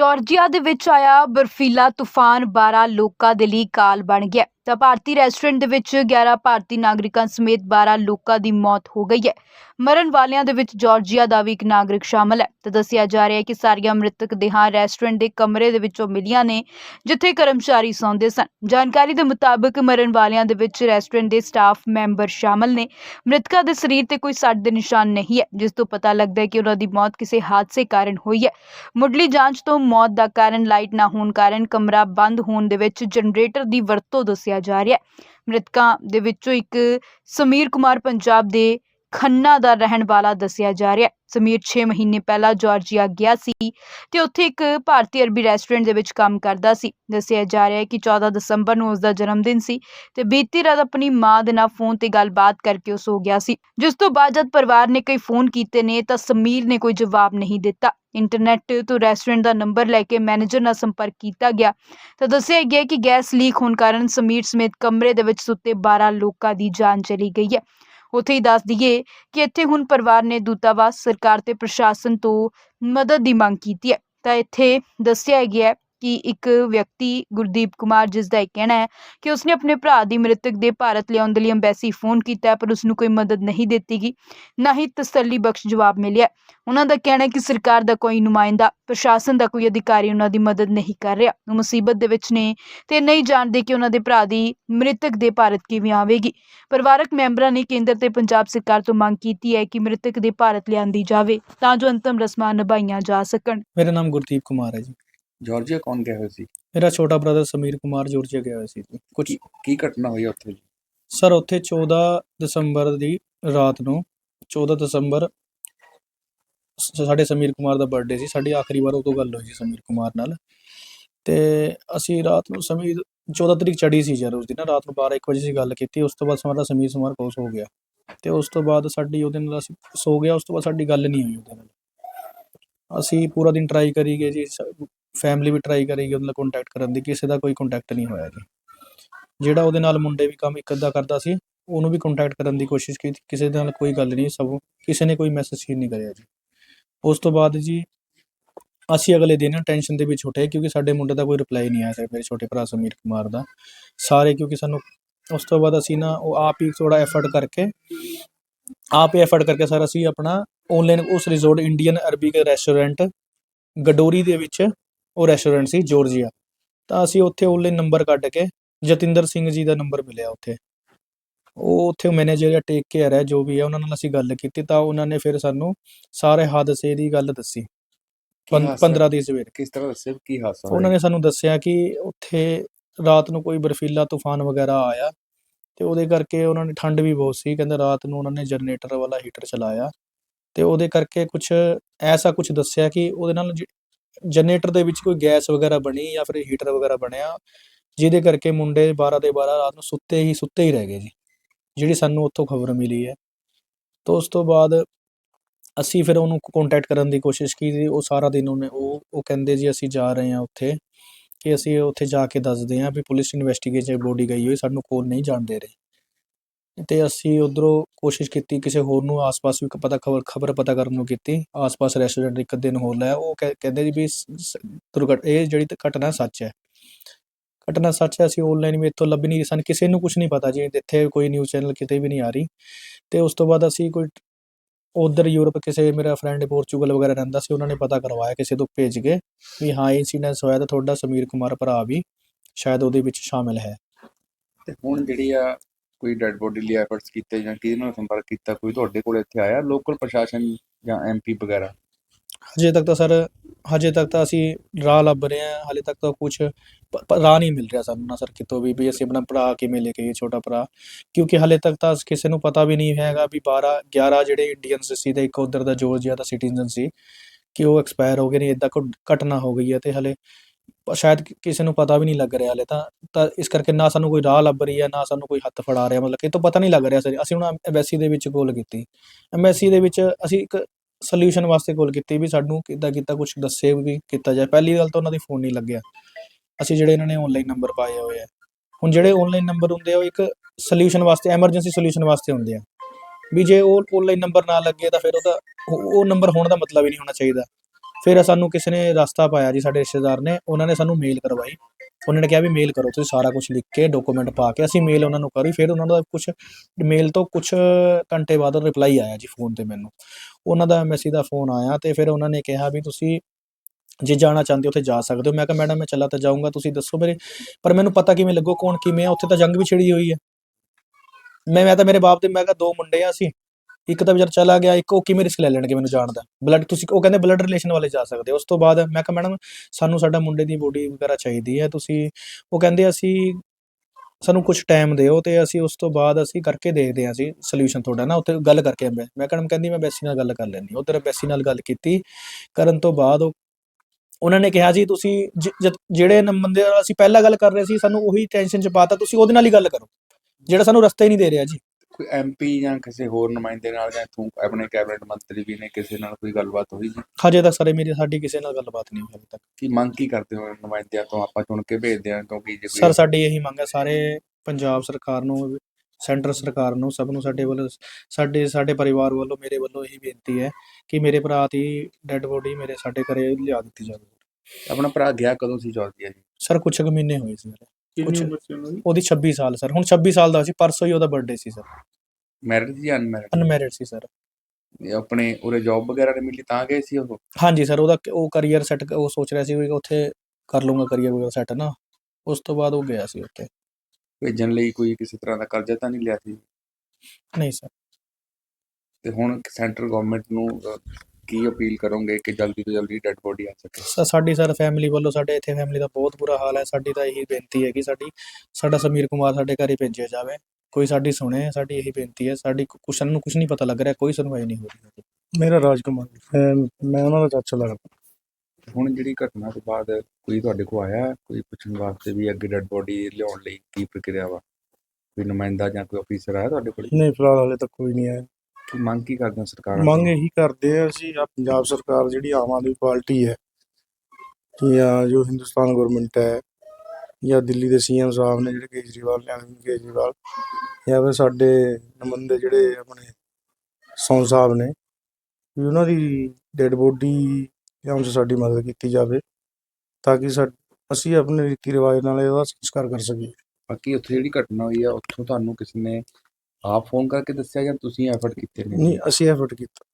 Georgia ਦੇ ਵਿੱਚ ਆਇਆ ਬਰਫੀਲਾ ਤੂਫਾਨ 12 ਲੋਕਾਂ ਦੇ ਲਈ ਕਾਲ ਬਣ ਗਿਆ। ਤਾਂ ਭਾਰਤੀ ਰੈਸਟੋਰੈਂਟ ਦੇ ਵਿੱਚ 11 ਭਾਰਤੀ ਨਾਗਰਿਕਾਂ ਸਮੇਤ 12 ਲੋਕਾਂ ਦੀ ਮੌਤ ਹੋ ਗਈ ਹੈ। ਮਰਨ ਵਾਲਿਆਂ ਦੇ ਵਿੱਚ ਜਾਰਜੀਆ ਦਾ ਵੀ ਇੱਕ ਨਾਗਰਿਕ ਸ਼ਾਮਲ ਹੈ। ਤਾਂ ਦੱਸਿਆ ਜਾ ਰਿਹਾ ਹੈ ਕਿ ਸਾਰੀਆਂ ਮ੍ਰਿਤਕ ਦੇਹਾਂ ਰੈਸਟੋਰੈਂਟ ਦੇ ਕਮਰੇ ਦੇ ਵਿੱਚੋਂ ਮਿਲੀਆਂ ਨੇ, ਜਿੱਥੇ ਕਰਮਚਾਰੀ ਸੌਂਦੇ ਸਨ। ਜਾਣਕਾਰੀ ਦੇ ਮੁਤਾਬਕ ਮਰਨ ਵਾਲਿਆਂ ਦੇ ਵਿੱਚ ਰੈਸਟੋਰੈਂਟ ਦੇ ਸਟਾਫ ਮੈਂਬਰ ਸ਼ਾਮਲ ਨੇ। ਮ੍ਰਿਤਕਾਂ ਦੇ ਸਰੀਰ ਤੇ ਕੋਈ ਸੱਟ ਦੇ ਨਿਸ਼ਾਨ ਨਹੀਂ ਹੈ, ਜਿਸ ਤੋਂ ਪਤਾ ਲੱਗਦਾ ਹੈ ਕਿ ਉਹਨਾਂ ਦੀ ਮੌਤ ਕਿਸੇ ਹਾਦਸੇ ਕਾਰਨ ਹੋਈ ਹੈ। ਮੁੱਢਲੀ ਜਾਂਚ ਤੋਂ ਮੌਤ ਦਾ ਕਾਰਨ ਲਾਈਟ ਨਾ ਹੋਣ ਕਾਰਨ ਕਮਰਾ ਬੰਦ ਹੋਣ ਦੇ ਵਿੱਚ ਜਨਰੇਟਰ ਦੀ ਵਰਤੋਂ ਦੱਸੀ ਦੱਸਿਆ ਜਾ ਰਿਹਾ ਹੈ। ਮ੍ਰਿਤਕਾਂ ਦੇ ਵਿੱਚੋਂ ਇੱਕ ਸਮੀਰ ਕੁਮਾਰ ਪੰਜਾਬ ਦੇ ਖੰਨਾ ਦਾ ਰਹਿਣ ਵਾਲਾ ਦੱਸਿਆ ਜਾ ਰਿਹਾ ਹੈ। ਸਮੀਰ 6 ਮਹੀਨੇ ਪਹਿਲਾਂ ਜਾਰਜੀਆ ਗਿਆ ਸੀ ਤੇ ਉੱਥੇ ਇੱਕ ਭਾਰਤੀ ਅਰਬੀ ਰੈਸਟੋਰੈਂਟ ਦੇ ਵਿੱਚ ਕੰਮ ਕਰਦਾ ਸੀ। ਦੱਸਿਆ ਜਾ ਰਿਹਾ ਹੈ ਕਿ 14 ਦਸੰਬਰ ਨੂੰ ਉਸ ਦਾ ਜਨਮ ਦਿਨ ਸੀ ਤੇ ਬੀਤੀ ਰਾਤ ਆਪਣੀ ਮਾਂ ਦੇ ਨਾਲ ਫੋਨ ਤੇ ਗੱਲਬਾਤ ਕਰਕੇ ਉਹ ਸੋ ਗਿਆ ਸੀ। ਜਿਸ ਤੋਂ ਬਾਅਦ ਜਦ ਪਰਿਵਾਰ ਨੇ ਕਈ ਫੋਨ ਕੀਤੇ ਨੇ ਤਾਂ ਸਮੀਰ ਨੇ ਕੋਈ ਜਵਾਬ ਨਹੀਂ ਦਿੱਤਾ। ਇੰਟਰਨੈਟ ਤੋਂ ਰੈਸਟੋਰੈਂਟ ਦਾ ਨੰਬਰ ਲੈ ਕੇ ਮੈਨੇਜਰ ਨਾਲ ਸੰਪਰਕ ਕੀਤਾ ਗਿਆ ਤਾਂ ਦੱਸਿਆ ਗਿਆ ਕਿ ਗੈਸ ਲੀਕ ਹੋਣ ਕਾਰਨ ਸਮੀਰ ਸਮੇਤ ਕਮਰੇ ਦੇ ਵਿੱਚ ਸੁੱਤੇ 12 ਲੋਕਾਂ ਦੀ ਜਾਨ ਚਲੀ ਗਈ ਹੈ। ਉੱਥੇ ਹੀ ਦੱਸ ਦਈਏ ਕਿ ਇੱਥੇ ਹੁਣ ਪਰਿਵਾਰ ਨੇ ਦੂਤਾਵਾਸ, ਸਰਕਾਰ ਤੇ ਪ੍ਰਸ਼ਾਸਨ ਤੋਂ ਮਦਦ ਦੀ ਮੰਗ ਕੀਤੀ ਹੈ। ਤਾਂ ਇੱਥੇ ਦੱਸਿਆ ਗਿਆ ਕਿ ਇੱਕ ਵਿਅਕਤੀ ਗੁਰਦੀਪ ਕੁਮਾਰ ਜਿਸ ਦਾ ਇਹ ਕਹਿਣਾ ਹੈ ਕਿ ਉਸਨੇ ਆਪਣੇ ਭਰਾ ਦੀ ਮ੍ਰਿਤਕ ਦੇ ਭਾਰਤ ਲਿਆਉਣ ਦੇ ਲਈ ਅੰਬੈਸੀ ਫੋਨ ਕੀਤਾ ਪਰ ਉਸ ਨੂੰ ਕੋਈ ਮਦਦ ਨਹੀਂ ਦਿੱਤੀ ਗਈ ਨਾ ਹੀ ਤਸੱਲੀ ਬਖਸ਼ ਜਵਾਬ ਮਿਲਿਆ ਉਹਨਾਂ ਦਾ ਕਹਿਣਾ ਹੈ ਕਿ ਸਰਕਾਰ ਦਾ ਕੋਈ ਨੁਮਾਇੰਦਾ, ਪ੍ਰਸ਼ਾਸਨ ਦਾ ਕੋਈ ਅਧਿਕਾਰੀ ਉਹਨਾਂ ਦੀ ਮਦਦ ਨਹੀਂ ਕਰ ਰਿਹਾ। ਉਹ ਮੁਸੀਬਤ ਦੇ ਵਿੱਚ ਨੇ ਤੇ ਨਹੀਂ ਜਾਣਦੇ ਕਿ ਉਹਨਾਂ ਦੇ ਭਰਾ ਦੀ ਮ੍ਰਿਤਕ ਦੇ ਭਾਰਤ ਕਿਵੇਂ ਆਵੇਗੀ। ਪਰਿਵਾਰਕ ਮੈਂਬਰਾਂ ਨੇ ਕੇਂਦਰ ਤੇ ਪੰਜਾਬ ਸਰਕਾਰ ਤੋਂ ਮੰਗ ਕੀਤੀ ਹੈ ਕਿ ਮ੍ਰਿਤਕ ਦੇ ਭਾਰਤ ਲਿਆਂਦੀ ਜਾਵੇ, ਤਾਂ ਜੋ ਅੰਤਮ ਰਸਮਾਂ ਨਿਭਾਈਆਂ ਜਾ ਸਕਣ। ਮੇਰਾ ਨਾਮ ਗੁਰਦੀਪ ਕੁਮਾਰ ਹੈ ਜੀ। ਜਾਰਜੀਆ ਕੌਣ ਗਏ ਹੋਏ ਸੀ ਮੇਰਾ ਛੋਟਾ ਬ੍ਰਦਰ ਸਮੀਰ ਕੁਮਾਰ ਜੋਰਜੀਆ ਗਿਆ ਹੋਇਆ ਸੀ ਜੀ ਕੁਝ ਕੀ ਘਟਨਾ ਹੋਈ ਉੱਥੇ ਜੀ ਸਰ ਉੱਥੇ 14 ਦਸੰਬਰ ਦੀ ਰਾਤ ਨੂੰ 14 ਦਸੰਬਰ ਸਾਡੇ ਸਮੀਰ ਕੁਮਾਰ ਦਾ ਬਰਥਡੇ ਸੀ ਸਾਡੀ ਆਖਰੀ ਵਾਰ ਉਦੋਂ ਗੱਲ ਹੋਈ ਸੀ ਸਮੀਰ ਕੁਮਾਰ ਨਾਲ ਤੇ ਅਸੀਂ ਰਾਤ ਨੂੰ ਸਮੀਰ 14 ਤਰੀਕ ਚੜੀ ਸੀ ਯਾਰ ਉਸ ਦਿਨ ਰਾਤ ਨੂੰ 12 1 ਵਜੇ ਸੀ ਗੱਲ ਕੀਤੀ ਉਸ ਤੋਂ ਬਾਅਦ ਸਾਡਾ ਸਮੀਰ ਕੁਮਾਰ ਕੋਸ ਹੋ ਗਿਆ ਤੇ ਉਸ ਤੋਂ ਬਾਅਦ ਸਾਡੀ ਉਹਦੇ ਨਾਲ ਅਸੀਂ ਸੋ ਗਿਆ ਉਸ ਤੋਂ ਬਾਅਦ ਸਾਡੀ ਗੱਲ ਨਹੀਂ ਹੋਈ ਉਹਦੇ ਨਾਲ ਅਸੀਂ ਪੂਰਾ ਦਿਨ ਟਰਾਈ ਕਰੀ ਗਏ ਜੀ ਫੈਮਿਲੀ ਵੀ ਟਰਾਈ ਕਰੀ ਗਈ ਉਹਦੇ ਨਾਲ ਕੰਟੈਕਟ ਕਰਨ ਦੀ, ਕਿਸੇ ਦਾ ਕੋਈ ਕੰਟੈਕਟ ਨਹੀਂ ਹੋਇਆ ਜੀ। ਜਿਹੜਾ ਉਹਦੇ ਨਾਲ ਮੁੰਡੇ ਵੀ ਕੰਮ ਇੱਕ ਅੱਧਾ ਕਰਦਾ ਸੀ, ਉਹਨੂੰ ਵੀ ਕੰਟੈਕਟ ਕਰਨ ਦੀ ਕੋਸ਼ਿਸ਼ ਕੀਤੀ, ਕਿਸੇ ਦੇ ਨਾਲ ਕੋਈ ਗੱਲ ਨਹੀਂ ਸਭ ਕਿਸੇ ਨੇ ਕੋਈ ਮੈਸੇਜ ਹੀ ਨਹੀਂ ਕਰਿਆ ਜੀ। ਉਸ ਤੋਂ ਬਾਅਦ ਜੀ, ਅਸੀਂ ਅਗਲੇ ਦਿਨ ਟੈਨਸ਼ਨ ਦੇ ਵਿੱਚ ਉੱਠੇ, ਕਿਉਂਕਿ ਸਾਡੇ ਮੁੰਡੇ ਦਾ ਕੋਈ ਰਿਪਲਾਈ ਨਹੀਂ ਆਇਆ ਸੀ, ਮੇਰੇ ਛੋਟੇ ਭਰਾ ਸਮੀਰ ਕੁਮਾਰ ਦਾ। ਸਾਰੇ ਕਿਉਂਕਿ ਸਾਨੂੰ, ਉਸ ਤੋਂ ਬਾਅਦ ਅਸੀਂ ਨਾ, ਉਹ ਆਪ ਹੀ ਥੋੜਾ ਐਫਰਟ ਕਰਕੇ, ਆਪ ਹੀ ਐਫਰਟ ਕਰਕੇ ਸਰ ਅਸੀਂ ਆਪਣਾ ਆਨਲਾਈਨ ਉਸ ਰਿਜ਼ੋਰਟ ਇੰਡੀਅਨ ਅਰਬਿਕ ਰੈਸਟੋਰੈਂਟ ਗਡੋਰੀ ਦੇ ਵਿੱਚ ਉਹ ਰੈਸਟੋਰੈਂਟ ਸੀ ਜਾਰਜੀਆ ਤਾਂ ਅਸੀਂ ਉੱਥੇ ਆਨਲਾਈਨ ਨੰਬਰ ਕੱਢ ਕੇ ਜਤਿੰਦਰ ਸਿੰਘ ਜੀ ਦਾ ਨੰਬਰ ਮਿਲਿਆ ਉੱਥੇ। ਉਹ ਉੱਥੇ ਮੈਨੇਜਰ ਜਾਂ ਟੇਕ ਕੇਅਰ ਹੈ ਜੋ ਵੀ ਹੈ ਉਹਨਾਂ ਨਾਲ ਅਸੀਂ ਗੱਲ ਕੀਤੀ ਤਾਂ ਉਹਨਾਂ ਨੇ ਫਿਰ ਸਾਨੂੰ ਸਾਰੇ ਹਾਦਸੇ ਦੀ ਗੱਲ ਦੱਸੀ। ਕੀ ਹਾਦਸਾ? 15 ਦੀ ਸਵੇਰ। ਕਿਸ ਤਰ੍ਹਾਂ ਦੱਸਿਓ ਕੀ ਹਾਦਸਾ ਉਹਨਾਂ ਨੇ ਸਾਨੂੰ ਦੱਸਿਆ ਕਿ ਉੱਥੇ ਰਾਤ ਨੂੰ ਕੋਈ ਬਰਫੀਲਾ ਤੂਫਾਨ ਵਗੈਰਾ ਆਇਆ ਤੇ ਉਹਦੇ ਕਰਕੇ ਉਹਨਾਂ ਨੇ ਠੰਡ ਵੀ ਬਹੁਤ ਸੀ। ਕਹਿੰਦੇ ਰਾਤ ਨੂੰ ਉਹਨਾਂ ਨੇ ਜਨਰੇਟਰ ਵਾਲਾ ਹੀਟਰ ਚਲਾਇਆ। ਤੇ ਉਹਦੇ ਕਰਕੇ ਕੁਝ ਐਸਾ ਕੁਝ ਦੱਸਿਆ ਕਿ ਉਹਦੇ ਨਾਲ ਜਨਰੇਟਰ ਦੇ ਵਿੱਚ ਕੋਈ ਗੈਸ ਵਗੈਰਾ ਬਣੀ ਜਾਂ ਫਿਰ ਹੀਟਰ ਵਗੈਰਾ ਬਣਿਆ, ਜਿਹਦੇ ਕਰਕੇ ਮੁੰਡੇ 12 ਦੇ 12 ਰਾਤ ਨੂੰ ਸੁੱਤੇ ਹੀ ਸੁੱਤੇ ਹੀ ਰਹਿ ਗਏ ਜੀ, ਜਿਹੜੀ ਸਾਨੂੰ ਉੱਥੋਂ ਖਬਰ ਮਿਲੀ ਹੈ। ਤੋਂ ਉਸ ਤੋਂ ਬਾਅਦ ਅਸੀਂ ਫਿਰ ਉਹਨੂੰ ਕੰਟੈਕਟ ਕਰਨ ਦੀ ਕੋਸ਼ਿਸ਼ ਕੀਤੀ, ਉਹ ਸਾਰਾ ਦਿਨ ਉਹਨੇ, ਉਹ ਉਹ ਕਹਿੰਦੇ ਜੀ ਅਸੀਂ ਜਾ ਰਹੇ ਹਾਂ ਉੱਥੇ, ਕਿ ਅਸੀਂ ਉੱਥੇ ਜਾ ਕੇ ਦੱਸਦੇ ਹਾਂ ਵੀ ਪੁਲਿਸ ਇਨਵੈਸਟੀਗੇਸ਼ਨ ਬੋਡੀ ਗਈ ਹੋਈ, ਸਾਨੂੰ ਕੋਲ ਨਹੀਂ ਜਾਣ ਦੇ ਰਹੇ। ਅਤੇ ਅਸੀਂ ਉੱਧਰੋਂ ਕੋਸ਼ਿਸ਼ ਕੀਤੀ, ਕਿਸੇ ਹੋਰ ਨੂੰ ਆਸ-ਪਾਸ ਵੀ ਪਤਾ ਖਬਰ ਖਬਰ ਪਤਾ ਕਰਨ ਨੂੰ ਕੀਤੀ। ਆਸ-ਪਾਸ ਰੈਸਟੋਰੈਂਟ ਇੱਕ ਦਿਨ ਹੋਰ ਲਾਇਆ ਉਹ ਕਹਿ- ਕਹਿੰਦੇ ਜੀ ਵੀ ਸ- ਸ- ਦੁਰਘਟ, ਇਹ ਜਿਹੜੀ ਤਾਂ, ਘਟਨਾ ਸੱਚ ਹੈ। ਘਟਨਾ ਸੱਚ ਹੈ, ਅਸੀਂ ਆਨਲਾਈਨ ਵੀ ਇੱਥੋਂ ਲੱਭ ਨਹੀਂ ਸਾਨੂੰ। ਕਿਸੇ ਨੂੰ ਕੁਝ ਨਹੀਂ ਪਤਾ ਜੀ। ਇੱਥੇ ਕੋਈ ਨਿਊਜ਼ ਚੈਨਲ ਕਿਤੇ ਵੀ ਨਹੀਂ ਆ ਰਹੀ। ਅਤੇ ਉਸ ਤੋਂ ਬਾਅਦ ਅਸੀਂ ਕੋਈ ਉੱਧਰ ਯੂਰਪ ਕਿਸੇ ਮੇਰਾ ਫਰੈਂਡ ਪੋਰਚੂਗਲ ਵਗੈਰਾ ਰਹਿੰਦਾ ਸੀ, ਉਹਨਾਂ ਨੇ ਪਤਾ ਕਰਵਾਇਆ, ਕਿਸੇ ਤੋਂ ਭੇਜ ਕੇ ਵੀ ਹਾਂ ਇੰਸੀਡੈਂਸ ਹੋਇਆ ਤਾਂ ਤੁਹਾਡਾ ਸਮੀਰ ਕੁਮਾਰ ਭਰਾ ਵੀ ਸ਼ਾਇਦ ਉਹਦੇ ਵਿੱਚ ਸ਼ਾਮਿਲ ਹੈ। ਤੇ ਹੁਣ ਜਿਹੜੀ ਆ ਕੋਈ ਡੈਡ ਬੋਡੀ ਲਈ ਐਫਰਟਸ ਕੀਤੇ ਜਾਂ ਕਿਹਦੇ ਨਾਲ ਸੰਪਰਕ ਕੀਤਾ, ਕੋਈ ਤੁਹਾਡੇ ਕੋਲ ਇੱਥੇ ਆਇਆ ਲੋਕਲ ਪ੍ਰਸ਼ਾਸਨ ਜਾਂ ਐਮਪੀ ਵਗੈਰਾ? ਹਜੇ ਤੱਕ ਤਾਂ ਸਰ, ਹਜੇ ਤੱਕ ਤਾਂ ਅਸੀਂ ਰਾਹ ਲੱਭ ਰਹੇ ਹਾਂ ਹਲੇ ਤੱਕ ਤਾਂ ਕੁਝ ਰਾਹ ਨਹੀਂ ਮਿਲ ਰਿਹਾ ਸਾਨੂੰ ਨਾ ਸਰ ਕਿਤੋਂ ਵੀ ਵੀ ਅਸੀਂ ਆਪਣਾ ਭਰਾ ਕਿਵੇਂ ਲੈ ਕੇ ਆਈਏ ਛੋਟਾ ਭਰਾ, ਕਿਉਂਕਿ ਹਲੇ ਤੱਕ ਤਾਂ ਕਿਸੇ ਨੂੰ ਪਤਾ ਵੀ ਨਹੀਂ ਹੈਗਾ ਵੀ 12 11 ਜਿਹੜੇ ਇੰਡੀਅਨਸ ਸੀ ਤੇ ਇੱਕ ਉਧਰ ਦਾ ਜੋਰਜੀਆ ਦਾ ਸਿਟੀਜ਼ਨ ਸੀ, ਕਿ ਉਹ ਐਕਸਪਾਇਰ ਹੋ ਗਏ ਨੇ ਇਦਾਂ ਕੋਈ ਘਟਨਾ ਹੋ ਗਈ ਹੈ ਤੇ ਹਲੇ ਸ਼ਾਇਦ ਕਿਸੇ ਨੂੰ ਪਤਾ ਵੀ ਨਹੀਂ ਲੱਗ ਰਿਹਾ ਹਲੇ ਤਾਂ ਤਾਂ ਇਸ ਕਰਕੇ ਨਾ ਸਾਨੂੰ ਕੋਈ ਰਾਹ ਲੱਭ ਰਹੀ ਹੈ, ਨਾ ਸਾਨੂੰ ਕੋਈ ਹੱਥ ਫੜਾ ਰਿਹਾ, ਮਤਲਬ ਕਿ ਤੋਂ ਪਤਾ ਨਹੀਂ ਲੱਗ ਰਿਹਾ ਸਰ, ਅਸੀਂ ਹੁਣ ਐਮਬੈਸੀ ਦੇ ਵਿੱਚ ਕੋਲ ਕੀਤੀ। ਐਮਬੈਸੀ ਦੇ ਵਿੱਚ ਅਸੀਂ ਇੱਕ ਸੋਲੂਸ਼ਨ ਵਾਸਤੇ ਕਾਲ ਕੀਤੀ ਵੀ ਸਾਨੂੰ ਕਿੱਦਾਂ ਕੀਤਾ ਕੁਝ ਦੱਸੇ ਵੀ ਕੀਤਾ ਜਾਏ। ਪਹਿਲੀ ਗੱਲ ਤਾਂ ਉਹਨਾਂ ਦੀ ਫੋਨ ਨਹੀਂ ਲੱਗਿਆ। ਅਸੀਂ ਜਿਹੜੇ ਇਹਨਾਂ ਨੇ ਆਨਲਾਈਨ ਨੰਬਰ ਪਾਏ ਹੋਏ ਆ। ਹੁਣ ਜਿਹੜੇ ਆਨਲਾਈਨ ਨੰਬਰ ਹੁੰਦੇ ਆ, ਉਹ ਇੱਕ ਸੋਲੂਸ਼ਨ ਵਾਸਤੇ ਐਮਰਜੈਂਸੀ ਸੋਲੂਸ਼ਨ ਵਾਸਤੇ ਹੁੰਦੇ ਆ। ਵੀ ਜੇ ਉਹ ਆਨਲਾਈਨ ਨੰਬਰ ਨਾ ਲੱਗੇ ਤਾਂ ਫਿਰ ਉਹਦਾ, ਉਹ- ਉਹ ਨੰਬਰ ਹੋਣ ਦਾ ਮਤਲਬ ਹੀ ਨਹੀਂ ਹੋਣਾ ਚਾਹੀਦਾ। ਫਿਰ ਸਾਨੂੰ ਕਿਸੇ ਨੇ ਰਸਤਾ ਪਾਇਆ ਜੀ ਸਾਡੇ ਰਿਸ਼ਤੇਦਾਰ ਨੇ, ਉਹਨਾਂ ਨੇ ਸਾਨੂੰ ਮੇਲ ਕਰਵਾਈ। ਉਹਨਾਂ ਨੇ ਕਿਹਾ ਵੀ ਮੇਲ ਕਰੋ, ਤੁਸੀਂ ਸਾਰਾ ਕੁਝ ਲਿਖ ਕੇ ਡਾਕੂਮੈਂਟ ਪਾ ਕੇ ਅਸੀਂ ਮੇਲ ਉਹਨਾਂ ਨੂੰ ਕਰੀ, ਫਿਰ ਉਹਨਾਂ ਦਾ ਕੁਝ ਮੇਲ ਤੋਂ ਕੁਝ ਘੰਟੇ ਬਾਅਦ ਰਿਪਲਾਈ ਆਇਆ ਜੀ ਫੋਨ ਤੇ ਮੈਨੂੰ। ਉਹਨਾਂ ਦਾ ਐਮਐਸਸੀ ਦਾ ਫੋਨ ਆਇਆ ਤੇ ਫਿਰ ਉਹਨਾਂ ਨੇ ਕਿਹਾ ਵੀ ਤੁਸੀਂ ਜੇ ਜਾਣਾ ਚਾਹੁੰਦੇ ਹੋ ਉੱਥੇ ਜਾ ਸਕਦੇ ਹੋ। ਮੈਂ ਕਿਹਾ, ਮੈਡਮ, ਮੈਂ ਚੱਲਾ ਤਾਂ ਜਾਊਂਗਾ, ਤੁਸੀਂ ਦੱਸੋ ਮੇਰੇ, ਪਰ ਮੈਨੂੰ ਪਤਾ ਕਿਵੇਂ ਲੱਗੋ, ਕੌਣ ਕਿਵੇਂ ਆ, ਉੱਥੇ ਤਾਂ ਜੰਗ ਵੀ ਛਿੜੀ ਹੋਈ ਹੈ। ਮੈਂ ਮੈਂ ਤਾਂ ਮੇਰੇ ਬਾਪ ਦੇ, ਮੈਂ ਕਿਹਾ, ਦੋ ਮੁੰਡੇ ਆ ਅਸੀਂ ਇੱਕ ਤਾਂ ਵਿਚਾਰ ਚਲਾ ਗਿਆ, ਇੱਕ ਉਹ ਕਿਵੇਂ ਰਿਸਕ ਲੈ ਲੈਣਗੇ ਮੈਨੂੰ ਜਾਣ ਦਾ? ਬਲੱਡ ਤੁਸੀਂ ਉਹ ਕਹਿੰਦੇ ਬਲੱਡ ਰਿਲੇਸ਼ਨ ਵਾਲੇ ਜਾ ਸਕਦੇ ਹੋ। ਉਸ ਤੋਂ ਬਾਅਦ ਮੈਂ ਕਿਹਾ, ਮੈਡਮ, ਸਾਨੂੰ ਸਾਡਾ ਮੁੰਡੇ ਦੀ ਬੋਡੀ ਵਗੈਰਾ ਚਾਹੀਦੀ ਹੈ, ਤੁਸੀਂ ਉਹ ਕਹਿੰਦੇ, ਅਸੀਂ ਸਾਨੂੰ ਕੁਝ ਟਾਈਮ ਦਿਓ ਤੇ ਅਸੀਂ ਉਸ ਤੋਂ ਬਾਅਦ ਅਸੀਂ ਕਰਕੇ ਦੇਖਦੇ ਹਾਂ ਅਸੀਂ ਸੋਲੂਸ਼ਨ ਤੁਹਾਡਾ ਨਾ, ਉੱਥੇ ਗੱਲ ਕਰਕੇ ਆਉਂਦੇ ਮੈਂ ਕਿਹਾ ਕਹਿੰਦੀ, ਮੈਂ ਬੈਸੀ ਨਾਲ ਗੱਲ ਕਰ ਲੈਂਦੀ ਉਧਰ ਬੈਸੀ ਨਾਲ ਗੱਲ ਕੀਤੀ, ਕਰਨ ਤੋਂ ਬਾਅਦ ਉਹ, ਉਹਨਾਂ ਨੇ ਕਿਹਾ, ਜੀ, ਤੁਸੀਂ ਜਿਹੜੇ ਬੰਦੇ ਨਾਲ ਅਸੀਂ ਪਹਿਲਾਂ ਗੱਲ ਕਰ ਰਹੇ ਸੀ, ਸਾਨੂੰ ਉਹੀ ਟੈਨਸ਼ਨ ਚ ਪਾਤਾ ਤੁਸੀਂ ਉਹਦੇ ਨਾਲ ਹੀ ਗੱਲ ਕਰੋ। ਜਿਹੜਾ ਸਾਨੂੰ ਰਸਤਾ ਹੀ ਨਹੀਂ ਦੇ ਰਿਹਾ ਜੀ। ਕੋਈ ਐਮਪੀ ਜਾਂ ਕਿਸੇ ਹੋਰ ਨੁਮਾਇੰਦੇ ਨਾਲ ਜਾਂ ਤੂੰ ਆਪਣੇ ਕੈਬਨਿਟ ਮੰਤਰੀ ਵੀ ਨੇ ਕਿਸੇ ਨਾਲ ਕੋਈ ਗੱਲਬਾਤ ਹੋਈ ਜੀ? ਹਜੇ ਤੱਕ ਸਾਰੇ ਮੇਰੀ ਸਾਡੀ ਕਿਸੇ ਨਾਲ ਗੱਲਬਾਤ ਨਹੀਂ ਹੋਈ ਹਜੇ ਤੱਕ। ਕੀ ਮੰਗ ਕੀ ਕਰਦੇ ਹੋ ਨੁਮਾਇੰਦਿਆਂ ਤੋਂ? ਆਪਾਂ ਚੁਣ ਕੇ ਭੇਜਦੇ ਹਾਂ ਕਿਉਂਕਿ ਜੇ ਸਰ ਸਾਡੀ ਇਹੀ ਮੰਗ ਹੈ ਸਾਰੇ ਪੰਜਾਬ ਸਰਕਾਰ ਨੂੰ ਸੈਂਟਰ ਸਰਕਾਰ ਨੂੰ ਸਭ ਨੂੰ ਸਾਡੇ ਵੱਲੋਂ ਸਾਡੇ ਸਾਡੇ ਪਰਿਵਾਰ ਵੱਲੋਂ ਮੇਰੇ ਵੱਲੋਂ ਇਹੀ ਬੇਨਤੀ ਹੈ ਕਿ ਮੇਰੇ ਭਰਾ ਦੀ ਡੈੱਡ ਬੋਡੀ ਮੇਰੇ ਸਾਡੇ ਘਰੇ ਲਿਆ ਦਿੱਤੀ ਜਾਵੇ। ਆਪਣਾ ਭਰਾ ਗਿਆ ਕਦੋਂ ਸੀ ਜੋਰਜੀਆ ਜੀ? ਸਰ ਕੁਛ ਕੁ ਮਹੀਨੇ ਹੋਏ ਸੀ ਮੇਰੇ। ਕਿੰਨੀ ਕੁਛ- ਉਮਰ ਸੀ ਉਹਨਾਂ ਦੀ? ਉਹਦੀ 26 ਸਾਲ ਸਰ। ਹੁਣ 26 ਸਾਲ ਦਾ ਸੀ ਪਰਸੋਂ ਹੀ ਉਹਦਾ ਬਰਥਡੇ ਸੀ ਸਰ। ਮੈਰਿਡ ਜਾਂ ਅਨਮੈਰਿਡ ਅਨਮੈਰਿਡ ਸੀ ਸਰ। ਆਪਣੇ ਉਰੇ ਜੌਬ ਵਗੈਰਾ ਨਹੀਂ ਮਿਲੀ ਤਾਂ ਗਏ ਸੀ ਉਹ? ਹਾਂਜੀ ਸਰ ਉਹਦਾ ਉਹ ਕਰੀਅਰ ਸੈੱਟ ਉਹ ਸੋਚ ਰਿਹਾ ਸੀ ਵੀ ਉੱਥੇ ਕਰ ਲੂੰਗਾ ਕਰੀਅਰ ਵਗੈਰਾ ਸੈੱਟ ਨਾ। ਉਸ ਤੋਂ ਬਾਅਦ ਉਹ ਗਿਆ ਸੀ ਉੱਥੇ। ਭੇਜਣ ਲਈ ਕੋਈ ਕਿਸੇ ਤਰ੍ਹਾਂ ਦਾ ਕਰਜ਼ਾ ਤਾਂ ਨਹੀਂ ਲਿਆ ਸੀ? ਨਹੀਂ ਸਰ। ਤੇ ਹੁਣ ਸੈਂਟਰ ਗਵਰਨਮੈਂਟ ਨੂੰ ਕੀ ਅਪੀਲ ਕਰੋਗੇ ਕਿ ਜਲਦੀ ਤੋਂ ਜਲਦੀ ਡੈਡ ਬੋਡੀ ਆ ਸਕੇ? ਸਰ ਸਾਡੀ ਸਰ ਫੈਮਿਲੀ ਵੱਲੋਂ ਸਾਡੇ ਇੱਥੇ ਫੈਮਿਲੀ ਦਾ ਬਹੁਤ ਬੁਰਾ ਹਾਲ ਹੈ। ਸਾਡੀ ਤਾਂ ਇਹੀ ਬੇਨਤੀ ਹੈ ਕਿ ਸਾਡੀ। ਸਾਡਾ ਸਮੀਰ ਕੁਮਾਰ ਸਾਡੇ ਘਰੇ ਭੇਜਿਆ ਜਾਵੇ। ਕੋਈ ਸਾਡੀ ਸੁਣੇ ਸਾਡੀ ਇਹੀ ਬੇਨਤੀ ਹੈ। ਸਾਡੀ ਕੁਛ ਨੂੰ ਕੁਝ ਨਹੀਂ ਪਤਾ ਲੱਗ ਰਿਹਾ ਕੋਈ ਸੁਣਵਾਈ ਨਹੀਂ ਹੋ ਰਹੀ ਮੇਰਾ ਰਾਜ ਕੁਮਾਰ ਮੈਂ- ਮੈਂ ਉਹਨਾਂ ਦਾ ਚਾਚਾ ਲੱਗਦਾ। ਹੁਣ ਜਿਹੜੀ ਘਟਨਾ ਤੋਂ ਬਾਅਦ ਕੋਈ ਤੁਹਾਡੇ ਕੋਲ ਆਇਆ ਕੋਈ ਪੁੱਛਣ ਵਾਸਤੇ ਵੀ ਅੱਗੇ ਡੈਡ ਬੋਡੀ ਲਿਆਉਣ ਲਈ ਕੀ ਪ੍ਰਕਿਰਿਆ ਵਾ? ਕੋਈ ਨੁਮਾਇੰਦਾ ਜਾਂ ਕੋਈ ਅਫੀਸਰ ਆਇਆ ਤੁਹਾਡੇ ਕੋਲ? ਨਹੀਂ ਫਿਲਹਾਲ ਹਾਲੇ ਤੱਕ ਕੋਈ ਨਹੀਂ ਆਇਆ। ਕੀ ਮੰਗ ਕੀ ਕਰਦੇ ਹੋ ਸਰਕਾਰ ਮੰਗ ਇਹੀ ਕਰਦੇ ਆ ਅਸੀਂ ਆ ਪੰਜਾਬ ਸਰਕਾਰ ਜਿਹੜੀ ਆਮ ਆਦਮੀ ਪਾਰਟੀ ਹੈ ਜਾਂ ਜੋ ਹਿੰਦੁਸਤਾਨ ਗਵਰਨਮੈਂਟ ਹੈ ਜਾਂ ਦਿੱਲੀ ਦੇ ਸੀਐਮ ਸਾਹਿਬ ਨੇ ਜਿਹੜੇ ਕੇਜਰੀਵਾਲ ਨੇ ਅਰਵਿੰਦ ਕੇਜਰੀਵਾਲ ਜਾਂ ਫਿਰ ਸਾਡੇ ਨੁਮਾਇੰਦੇ ਜਿਹੜੇ ਆਪਣੇ ਸੌਂ ਸਾਹਿਬ ਨੇ ਵੀ ਉਹਨਾਂ ਦੀ ਡੈਡ ਬੋਡੀ ਲਿਆਉਣ 'ਚ ਸਾਡੀ ਮਦਦ ਕੀਤੀ ਜਾਵੇ ਤਾਂ ਕਿ ਅਸੀਂ ਆਪਣੇ ਰੀਤੀ ਰਿਵਾਜ ਨਾਲ ਇਹਦਾ ਸੰਸਕਾਰ ਕਰ ਸਕੀਏ। ਬਾਕੀ ਉੱਥੇ ਜਿਹੜੀ ਘਟਨਾ ਹੋਈ ਆ ਉੱਥੋਂ ਤੁਹਾਨੂੰ ਕਿਸੇ ਨੇ ਆਪ ਫੋਨ ਕਰਕੇ ਦੱਸਿਆ ਜਾਂ ਤੁਸੀਂ ਐਫਰਟ ਕੀਤੇ ਨੇ? ਨਹੀਂ ਅਸੀਂ ਐਫਰਟ ਕੀਤਾ।